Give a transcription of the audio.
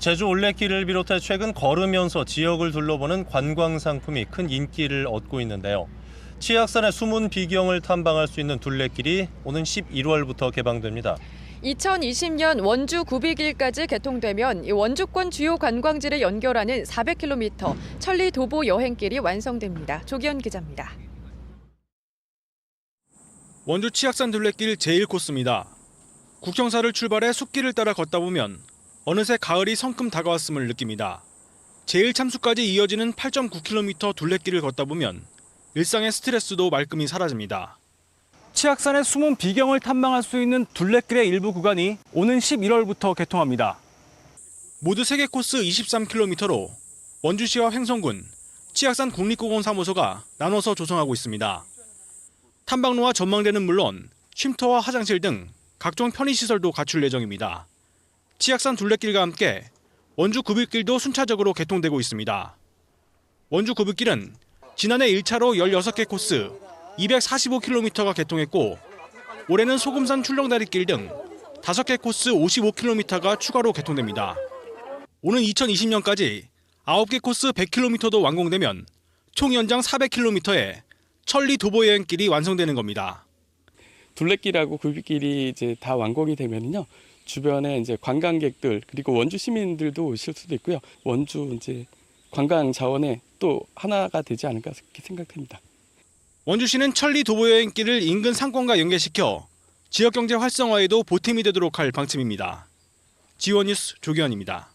제주 올레길을 비롯해 최근 걸으면서 지역을 둘러보는 관광 상품이 큰 인기를 얻고 있는데요. 치악산의 숨은 비경을 탐방할 수 있는 둘레길이 오는 11월부터 개방됩니다. 2020년 원주 구비길까지 개통되면 이 원주권 주요 관광지를 연결하는 400km 천리 도보 여행길이 완성됩니다. 조기현 기자입니다. 원주 치악산 둘레길 제1코스입니다. 국경사를 출발해 숲길을 따라 걷다 보면 어느새 가을이 성큼 다가왔음을 느낍니다. 제1참수까지 이어지는 8.9km 둘레길을 걷다 보면 일상의 스트레스도 말끔히 사라집니다. 치악산의 숨은 비경을 탐방할 수 있는 둘레길의 일부 구간이 오는 11월부터 개통합니다. 모두 3개 코스 23km로 원주시와 횡성군, 치악산 국립공원 사무소가 나눠서 조성하고 있습니다. 탐방로와 전망대는 물론 쉼터와 화장실 등 각종 편의시설도 갖출 예정입니다. 치악산 둘레길과 함께 원주 구빗길도 순차적으로 개통되고 있습니다. 원주 구빗길은 지난해 1차로 16개 코스 245km가 개통했고 올해는 소금산 출렁다리길 등 5개 코스 55km가 추가로 개통됩니다. 오는 2020년까지 9개 코스 100km도 완공되면 총 연장 400km에 천리 도보 여행길이 완성되는 겁니다. 둘레길하고 굴빗길이 이제 다 완공이 되면요 주변에 이제 관광객들 그리고 원주 시민들도 오실 수도 있고요 원주 이제 관광 자원의 또 하나가 되지 않을까 그렇게 생각됩니다. 원주시는 천리 도보 여행길을 인근 상권과 연계시켜 지역 경제 활성화에도 보탬이 되도록 할 방침입니다. 지원 뉴스 조기현입니다.